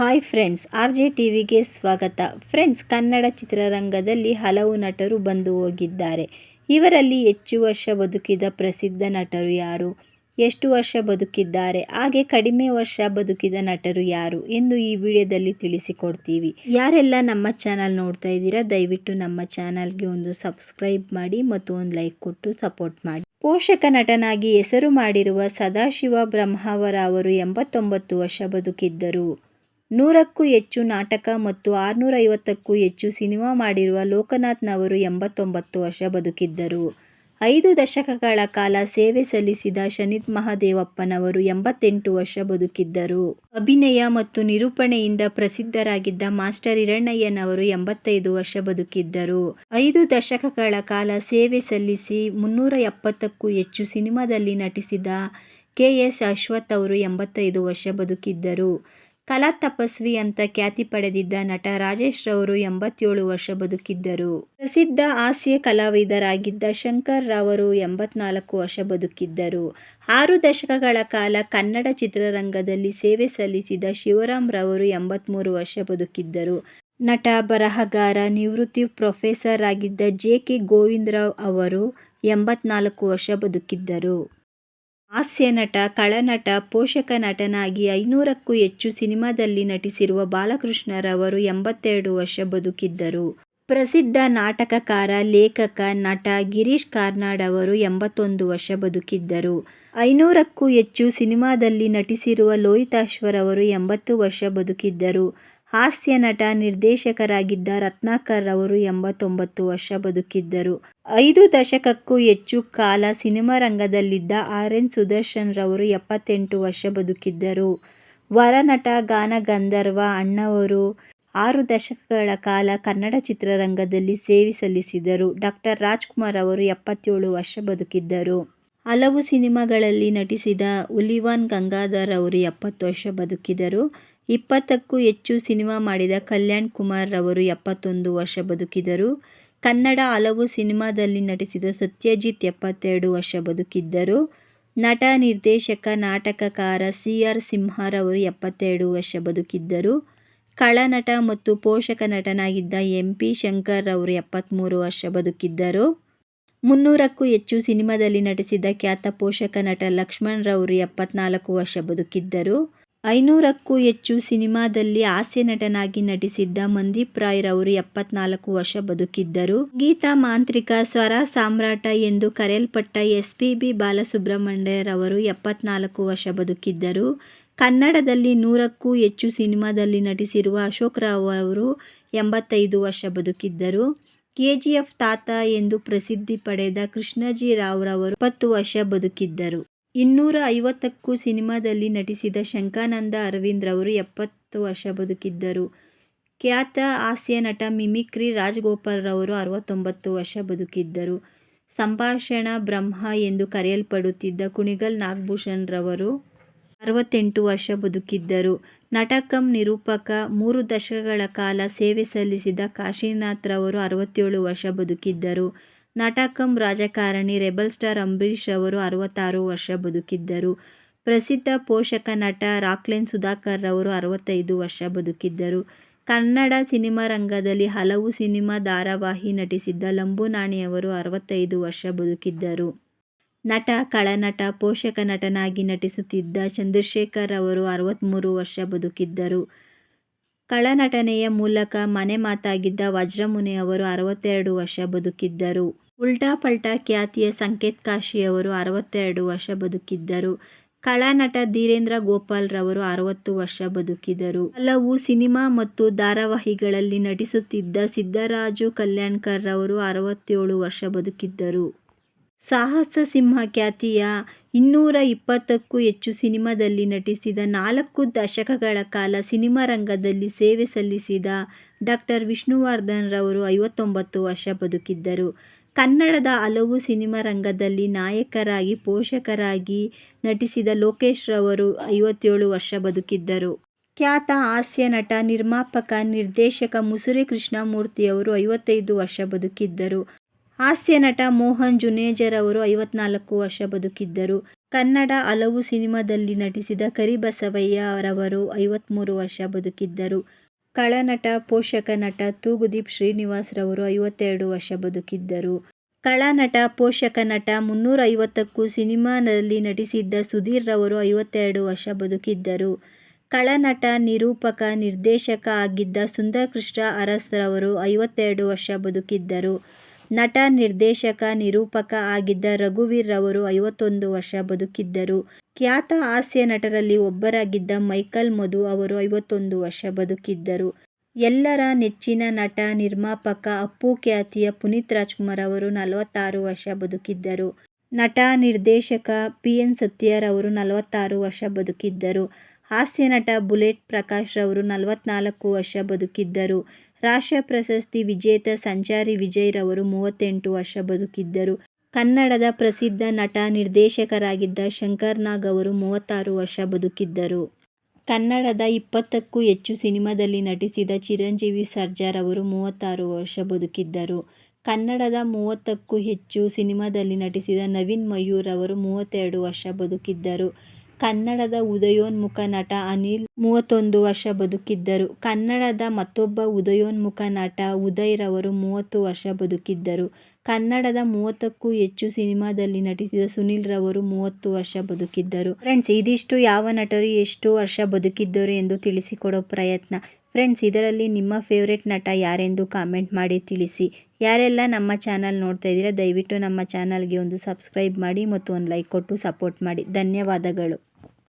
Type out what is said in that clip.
Hi friends R J ಟಿವಿಗೆ ಸ್ವಾಗತ. Friends Kannada ಚಿತ್ರರಂಗದಲ್ಲಿ ಹಲವು ನಟರು ಬಂದು ಹೋಗಿದ್ದಾರೆ. ಇವರಲ್ಲಿ ಹೆಚ್ಚು ವರ್ಷ ಬದುಕಿದ ಪ್ರಸಿದ್ಧ ನಟರು ಯಾರು? ಎಷ್ಟು ವರ್ಷ ಬದುಕಿದ್ದಾರೆ? ಹಾಗೆ ಕಡಿಮೆ ವರ್ಷ ಬದುಕಿದ ನಟರು ಯಾರು ಎಂದು ಈ ವಿಡಿಯೋದಲ್ಲಿ ತಿಳಿಸಿಕೊಡ್ತೀವಿ. ಯಾರೆಲ್ಲ ನಮ್ಮ ಚಾನಲ್ ನೋಡ್ತಾ ಇದ್ದೀರಾ, ದಯವಿಟ್ಟು ನಮ್ಮ ಚಾನಲ್ಗೆ ಒಂದು ಸಬ್ಸ್ಕ್ರೈಬ್ ಮಾಡಿ ಮತ್ತು ಒಂದು ಲೈಕ್ ಕೊಟ್ಟು ಸಪೋರ್ಟ್ ಮಾಡಿ. ಪೋಷಕ ನಟನಾಗಿ ಹೆಸರು ಮಾಡಿರುವ ಸದಾಶಿವ ಬ್ರಹ್ಮಾವರ ಅವರು ಎಂಬತ್ತೊಂಬತ್ತು ವರ್ಷ ಬದುಕಿದ್ದರು. ನೂರಕ್ಕೂ ಹೆಚ್ಚು ನಾಟಕ ಮತ್ತು ಆರುನೂರ ಐವತ್ತಕ್ಕೂ ಹೆಚ್ಚು ಸಿನಿಮಾ ಮಾಡಿರುವ ಲೋಕನಾಥ್ನವರು ಎಂಬತ್ತೊಂಬತ್ತು ವರ್ಷ ಬದುಕಿದ್ದರು. ಐದು ದಶಕಗಳ ಕಾಲ ಸೇವೆ ಸಲ್ಲಿಸಿದ ಶನಿತ್ ಮಹಾದೇವಪ್ಪನವರು ಎಂಬತ್ತೆಂಟು ವರ್ಷ ಬದುಕಿದ್ದರು. ಅಭಿನಯ ಮತ್ತು ನಿರೂಪಣೆಯಿಂದ ಪ್ರಸಿದ್ಧರಾಗಿದ್ದ ಮಾಸ್ಟರ್ ಹಿರಣ್ಣಯ್ಯನವರು ಎಂಬತ್ತೈದು ವರ್ಷ ಬದುಕಿದ್ದರು. ಐದು ದಶಕಗಳ ಕಾಲ ಸೇವೆ ಸಲ್ಲಿಸಿ ಮುನ್ನೂರ ಎಪ್ಪತ್ತಕ್ಕೂ ಹೆಚ್ಚು ಸಿನಿಮಾದಲ್ಲಿ ನಟಿಸಿದ ಕೆ ಎಸ್ ಅಶ್ವಥ್ ಅವರು ಎಂಬತ್ತೈದು ವರ್ಷ ಬದುಕಿದ್ದರು. ಕಲಾ ತಪಸ್ವಿ ಅಂತ ಖ್ಯಾತಿ ಪಡೆದಿದ್ದ ನಟ ರಾಜೇಶ್ ರವರು ಎಂಬತ್ತೇಳು ವರ್ಷ ಬದುಕಿದ್ದರು. ಪ್ರಸಿದ್ಧ ಹಾಸ್ಯ ಕಲಾವಿದರಾಗಿದ್ದ ಶಂಕರ್ ರವರು ಎಂಬತ್ನಾಲ್ಕು ವರ್ಷ ಬದುಕಿದ್ದರು. ಆರು ದಶಕಗಳ ಕಾಲ ಕನ್ನಡ ಚಿತ್ರರಂಗದಲ್ಲಿ ಸೇವೆ ಸಲ್ಲಿಸಿದ ಶಿವರಾಮ್ ರವರು ಎಂಬತ್ಮೂರು ವರ್ಷ ಬದುಕಿದ್ದರು. ನಟ, ಬರಹಗಾರ, ನಿವೃತ್ತಿ ಪ್ರೊಫೆಸರ್ ಆಗಿದ್ದ ಜೆ ಕೆ ಗೋವಿಂದರಾವ್ ಅವರು ಎಂಬತ್ನಾಲ್ಕು ವರ್ಷ ಬದುಕಿದ್ದರು. ಹಾಸ್ಯ ನಟ ಖಳನಟ ಪೋಷಕ ನಟನಾಗಿ ಐನೂರಕ್ಕೂ ಹೆಚ್ಚು ಸಿನಿಮಾದಲ್ಲಿ ನಟಿಸಿರುವ ಬಾಲಕೃಷ್ಣರವರು ಎಂಬತ್ತೆರಡು ವರ್ಷ ಬದುಕಿದ್ದರು. ಪ್ರಸಿದ್ಧ ನಾಟಕಕಾರ, ಲೇಖಕ, ನಟ ಗಿರೀಶ್ ಕಾರ್ನಾಡ್ ಅವರು ಎಂಬತ್ತೊಂದು ವರ್ಷ ಬದುಕಿದ್ದರು. ಐನೂರಕ್ಕೂ ಹೆಚ್ಚು ಸಿನಿಮಾದಲ್ಲಿ ನಟಿಸಿರುವ ಲೋಹಿತಾಶ್ವರ್ ಅವರು ಎಂಬತ್ತು ವರ್ಷ ಬದುಕಿದ್ದರು. ಹಾಸ್ಯ ನಟ ನಿರ್ದೇಶಕರಾಗಿದ್ದ ರತ್ನಾಕರ್ ಅವರು ಎಂಬತ್ತೊಂಬತ್ತು ವರ್ಷ ಬದುಕಿದ್ದರು. ಐದು ದಶಕಕ್ಕೂ ಹೆಚ್ಚು ಕಾಲ ಸಿನಿಮಾ ರಂಗದಲ್ಲಿದ್ದ ಆರ್ ಎನ್ ಸುದರ್ಶನ್ ರವರು ಎಪ್ಪತ್ತೆಂಟು ವರ್ಷ ಬದುಕಿದ್ದರು. ವರನಟ ಗಾನಗಂಧರ್ವ ಅಣ್ಣವರು ಆರು ದಶಕಗಳ ಕಾಲ ಕನ್ನಡ ಚಿತ್ರರಂಗದಲ್ಲಿ ಸೇವೆ ಸಲ್ಲಿಸಿದರು. ಡಾಕ್ಟರ್ ರಾಜ್ಕುಮಾರ್ ಅವರು ಎಪ್ಪತ್ತೇಳು ವರ್ಷ ಬದುಕಿದ್ದರು. ಹಲವು ಸಿನಿಮಾಗಳಲ್ಲಿ ನಟಿಸಿದ ಉಲಿವಾನ್ ಗಂಗಾಧರ್ ಅವರು ಎಪ್ಪತ್ತು ವರ್ಷ ಬದುಕಿದರು. ಇಪ್ಪತ್ತಕ್ಕೂ ಹೆಚ್ಚು ಸಿನಿಮಾ ಮಾಡಿದ ಕಲ್ಯಾಣ್ ಕುಮಾರ್ ರವರು ಎಪ್ಪತ್ತೊಂದು ವರ್ಷ ಬದುಕಿದರು. ಕನ್ನಡ ಹಲವು ಸಿನಿಮಾದಲ್ಲಿ ನಟಿಸಿದ ಸತ್ಯಜಿತ್ ಎಪ್ಪತ್ತೆರಡು ವರ್ಷ ಬದುಕಿದ್ದರು. ನಟ, ನಿರ್ದೇಶಕ, ನಾಟಕಕಾರ ಸಿ ಆರ್ ಸಿಂಹರವರು ಎಪ್ಪತ್ತೆರಡು ವರ್ಷ ಬದುಕಿದ್ದರು. ಕಳನಟ ಮತ್ತು ಪೋಷಕ ನಟನಾಗಿದ್ದ ಎಂ ಪಿ ಶಂಕರ್ರವರು ಎಪ್ಪತ್ತ್ಮೂರು ವರ್ಷ ಬದುಕಿದ್ದರು. ಮುನ್ನೂರಕ್ಕೂ ಹೆಚ್ಚು ಸಿನಿಮಾದಲ್ಲಿ ನಟಿಸಿದ ಖ್ಯಾತ ಪೋಷಕ ನಟ ಲಕ್ಷ್ಮಣ್ ರವರು ಎಪ್ಪತ್ನಾಲ್ಕು ವರ್ಷ ಬದುಕಿದ್ದರು. ಐನೂರಕ್ಕೂ ಹೆಚ್ಚು ಸಿನಿಮಾದಲ್ಲಿ ಹಾಸ್ಯ ನಟನಾಗಿ ನಟಿಸಿದ್ದ ಮಂದೀಪ್ ರಾಯ್ ರವರು ಎಪ್ಪತ್ನಾಲ್ಕು ವರ್ಷ ಬದುಕಿದ್ದರು. ಗೀತಾ ಮಾಂತ್ರಿಕ ಸ್ವರ ಸಾಮ್ರಾಟ ಎಂದು ಕರೆಯಲ್ಪಟ್ಟ ಎಸ್ ಪಿ ಬಿ ಬಾಲಸುಬ್ರಹ್ಮಣ್ಯರವರು ಎಪ್ಪತ್ನಾಲ್ಕು ವರ್ಷ ಬದುಕಿದ್ದರು. ಕನ್ನಡದಲ್ಲಿ ನೂರಕ್ಕೂ ಹೆಚ್ಚು ಸಿನಿಮಾದಲ್ಲಿ ನಟಿಸಿರುವ ಅಶೋಕ್ ರಾವ್ ಅವರು ಎಂಬತ್ತೈದು ವರ್ಷ ಬದುಕಿದ್ದರು. ಕೆಜಿಎಫ್ ತಾತ ಎಂದು ಪ್ರಸಿದ್ಧಿ ಪಡೆದ ಕೃಷ್ಣಜಿ ರಾವ್ ರವರು ಇಪ್ಪತ್ತು ವರ್ಷ ಬದುಕಿದ್ದರು. ಇನ್ನೂರ ಐವತ್ತಕ್ಕೂ ಸಿನಿಮಾದಲ್ಲಿ ನಟಿಸಿದ ಶಂಕಾನಂದ ಅರವಿಂದ್ ಅವರು ಎಪ್ಪತ್ತು ವರ್ಷ ಬದುಕಿದ್ದರು. ಖ್ಯಾತ ಹಾಸ್ಯ ನಟ ಮಿಮಿಕ್ರಿ ರಾಜಗೋಪಾಲ್ ರವರು ಅರವತ್ತೊಂಬತ್ತು ವರ್ಷ ಬದುಕಿದ್ದರು. ಸಂಭಾಷಣಾ ಬ್ರಹ್ಮ ಎಂದು ಕರೆಯಲ್ಪಡುತ್ತಿದ್ದ ಕುಣಿಗಲ್ ನಾಗಭೂಷಣ್ ರವರು ಅರವತ್ತೆಂಟು ವರ್ಷ ಬದುಕಿದ್ದರು. ನಟಕಂ ನಿರೂಪಕ, ಮೂರು ದಶಕಗಳ ಕಾಲ ಸೇವೆ ಸಲ್ಲಿಸಿದ ಕಾಶಿನಾಥ್ರವರು ಅರವತ್ತೇಳು ವರ್ಷ ಬದುಕಿದ್ದರು. ನಟ ಕಮ್ ರಾಜಕಾರಣಿ ರೆಬಲ್ ಸ್ಟಾರ್ ಅಂಬರೀಶ್ ಅವರು ಅರವತ್ತಾರು ವರ್ಷ ಬದುಕಿದ್ದರು. ಪ್ರಸಿದ್ಧ ಪೋಷಕ ನಟ ರಾಕ್ಲೈನ್ ಸುಧಾಕರ್ ರವರು ಅರವತ್ತೈದು ವರ್ಷ ಬದುಕಿದ್ದರು. ಕನ್ನಡ ಸಿನಿಮಾ ರಂಗದಲ್ಲಿ ಹಲವು ಸಿನಿಮಾ ಧಾರಾವಾಹಿ ನಟಿಸಿದ್ದ ಲಂಬುನಾಣಿಯವರು ಅರವತ್ತೈದು ವರ್ಷ ಬದುಕಿದ್ದರು. ನಟ, ಕಳನಟ, ಪೋಷಕ ನಟನಾಗಿ ನಟಿಸುತ್ತಿದ್ದ ಚಂದ್ರಶೇಖರ್ ಅವರು ಅರವತ್ತ್ಮೂರು ವರ್ಷ ಬದುಕಿದ್ದರು. ಖಳನಟನೆಯ ಮೂಲಕ ಮನೆ ಮಾತಾಗಿದ್ದ ವಜ್ರಮುನಿ ಅವರು ಅರವತ್ತೆರಡು ವರ್ಷ ಬದುಕಿದ್ದರು. ಉಲ್ಟಾ ಪಲ್ಟಾ ಖ್ಯಾತಿಯ ಸಂಕೇತ್ ಕಾಶಿಯವರು ಅರವತ್ತೆರಡು ವರ್ಷ ಬದುಕಿದ್ದರು. ಖಳನಟ ಧೀರೇಂದ್ರ ಗೋಪಾಲ್ ರವರು ಅರವತ್ತು ವರ್ಷ ಬದುಕಿದರು. ಹಲವು ಸಿನಿಮಾ ಮತ್ತು ಧಾರಾವಾಹಿಗಳಲ್ಲಿ ನಟಿಸುತ್ತಿದ್ದ ಸಿದ್ದರಾಜು ಕಲ್ಯಾಣ್ಕರ್ ರವರು ಅರವತ್ತೇಳು ವರ್ಷ ಬದುಕಿದ್ದರು. ಸಾಹಸ ಸಿಂಹ ಖ್ಯಾತಿಯ ಇನ್ನೂರ ಇಪ್ಪತ್ತಕ್ಕೂ ಹೆಚ್ಚು ಸಿನಿಮಾದಲ್ಲಿ ನಟಿಸಿದ ನಾಲ್ಕು ದಶಕಗಳ ಕಾಲ ಸಿನಿಮಾ ರಂಗದಲ್ಲಿ ಸೇವೆ ಸಲ್ಲಿಸಿದ ಡಾಕ್ಟರ್ ವಿಷ್ಣುವರ್ಧನ್ ರವರು ಐವತ್ತೊಂಬತ್ತು ವರ್ಷ ಬದುಕಿದ್ದರು. ಕನ್ನಡದ ಹಲವು ಸಿನಿಮಾ ರಂಗದಲ್ಲಿ ನಾಯಕರಾಗಿ, ಪೋಷಕರಾಗಿ ನಟಿಸಿದ ಲೋಕೇಶ್ ರವರು ಐವತ್ತೇಳು ವರ್ಷ ಬದುಕಿದ್ದರು. ಖ್ಯಾತ ಹಾಸ್ಯ ನಟ, ನಿರ್ಮಾಪಕ, ನಿರ್ದೇಶಕ ಮುಸುರಿ ಕೃಷ್ಣಮೂರ್ತಿಯವರು ಐವತ್ತೈದು ವರ್ಷ ಬದುಕಿದ್ದರು. ಹಾಸ್ಯ ನಟ ಮೋಹನ್ ಜುನೇಜರವರು ಐವತ್ನಾಲ್ಕು ವರ್ಷ ಬದುಕಿದ್ದರು ಕನ್ನಡ ಹಲವು ಸಿನಿಮಾದಲ್ಲಿ ನಟಿಸಿದ ಕರಿಬಸವಯ್ಯ ರವರು ಐವತ್ಮೂರು ವರ್ಷ ಬದುಕಿದ್ದರು. ಕಳನಟ ಪೋಷಕ ನಟ ತೂಗುದೀಪ್ ಶ್ರೀನಿವಾಸ್ ರವರು ಐವತ್ತೆರಡು ವರ್ಷ ಬದುಕಿದ್ದರು. ಕಳನಟ ಪೋಷಕ ನಟ, ಮುನ್ನೂರ ಐವತ್ತಕ್ಕೂ ಸಿನಿಮಾದಲ್ಲಿ ನಟಿಸಿದ್ದ ಸುಧೀರ್ ರವರು ಐವತ್ತೆರಡು ವರ್ಷ ಬದುಕಿದ್ದರು. ಕಳನಟ ನಿರೂಪಕ, ನಿರ್ದೇಶಕ ಆಗಿದ್ದ ಸುಂದರಕೃಷ್ಣ ಅರಸ್ ರವರು ಐವತ್ತೆರಡು ವರ್ಷ ಬದುಕಿದ್ದರು. ನಟ, ನಿರ್ದೇಶಕ, ನಿರೂಪಕ ಆಗಿದ್ದ ರಘುವೀರ್ ರವರು ಐವತ್ತೊಂದು ವರ್ಷ ಬದುಕಿದ್ದರು. ಖ್ಯಾತ ಹಾಸ್ಯ ನಟರಲ್ಲಿ ಒಬ್ಬರಾಗಿದ್ದ ಮೈಕಲ್ ಮಧು ಅವರು ಐವತ್ತೊಂದು ವರ್ಷ ಬದುಕಿದ್ದರು. ಎಲ್ಲರ ನೆಚ್ಚಿನ ನಟ, ನಿರ್ಮಾಪಕ, ಅಪ್ಪು ಖ್ಯಾತಿಯ ಪುನೀತ್ ರಾಜ್ಕುಮಾರ್ ಅವರು ನಲವತ್ತಾರು ವರ್ಷ ಬದುಕಿದ್ದರು. ನಟ, ನಿರ್ದೇಶಕ ಪಿ. ಎನ್. ಸತ್ಯರ್ ಅವರು ನಲವತ್ತಾರು ವರ್ಷ ಬದುಕಿದ್ದರು. ಹಾಸ್ಯ ನಟ ಬುಲೆಟ್ ಪ್ರಕಾಶ್ ರವರು ನಲವತ್ನಾಲ್ಕು ವರ್ಷ ಬದುಕಿದ್ದರು. ರಾಷ್ಟ್ರ ಪ್ರಶಸ್ತಿ ವಿಜೇತ ಸಂಚಾರಿ ವಿಜಯ್ ರವರು ಮೂವತ್ತೆಂಟು ವರ್ಷ ಬದುಕಿದ್ದರು. ಕನ್ನಡದ ಪ್ರಸಿದ್ಧ ನಟ, ನಿರ್ದೇಶಕರಾಗಿದ್ದ ಶಂಕರ್ ನಾಗ್ ಅವರು ಮೂವತ್ತಾರು ವರ್ಷ ಬದುಕಿದ್ದರು. ಕನ್ನಡದ ಇಪ್ಪತ್ತಕ್ಕೂ ಹೆಚ್ಚು ಸಿನಿಮಾದಲ್ಲಿ ನಟಿಸಿದ ಚಿರಂಜೀವಿ ಸರ್ಜಾ ಅವರು ಮೂವತ್ತಾರು ವರ್ಷ ಬದುಕಿದ್ದರು. ಕನ್ನಡದ ಮೂವತ್ತಕ್ಕೂ ಹೆಚ್ಚು ಸಿನಿಮಾದಲ್ಲಿ ನಟಿಸಿದ ನವೀನ್ ಮಯೂರ್ ಅವರು ಮೂವತ್ತೆರಡು ವರ್ಷ ಬದುಕಿದ್ದರು. ಕನ್ನಡದ ಉದಯೋನ್ಮುಖ ನಟ ಅನಿಲ್ ಮೂವತ್ತೊಂದು ವರ್ಷ ಬದುಕಿದ್ದರು. ಕನ್ನಡದ ಮತ್ತೊಬ್ಬ ಉದಯೋನ್ಮುಖ ನಟ ಉದಯ್ ರವರು ಮೂವತ್ತು ವರ್ಷ ಬದುಕಿದ್ದರು. ಕನ್ನಡದ ಮೂವತ್ತಕ್ಕೂ ಹೆಚ್ಚು ಸಿನಿಮಾದಲ್ಲಿ ನಟಿಸಿದ ಸುನಿಲ್ ರವರು ಮೂವತ್ತು ವರ್ಷ ಬದುಕಿದ್ದರು. ಫ್ರೆಂಡ್ಸ್, ಇದಿಷ್ಟು ಯಾವ ನಟರು ಎಷ್ಟು ವರ್ಷ ಬದುಕಿದ್ದರು ಎಂದು ತಿಳಿಸಿಕೊಡೋ ಪ್ರಯತ್ನ. ಫ್ರೆಂಡ್ಸ್, ಇದರಲ್ಲಿ ನಿಮ್ಮ ಫೇವರೇಟ್ ನಟ ಯಾರೆಂದು ಕಾಮೆಂಟ್ ಮಾಡಿ ತಿಳಿಸಿ. ಯಾರೆಲ್ಲ ನಮ್ಮ ಚಾನಲ್ ನೋಡ್ತಾ ಇದ್ದೀರಾ, ದಯವಿಟ್ಟು ನಮ್ಮ ಚಾನಲ್ಗೆ ಒಂದು ಸಬ್ಸ್ಕ್ರೈಬ್ ಮಾಡಿ ಮತ್ತು ಒಂದು ಲೈಕ್ ಕೊಟ್ಟು ಸಪೋರ್ಟ್ ಮಾಡಿ. ಧನ್ಯವಾದಗಳು.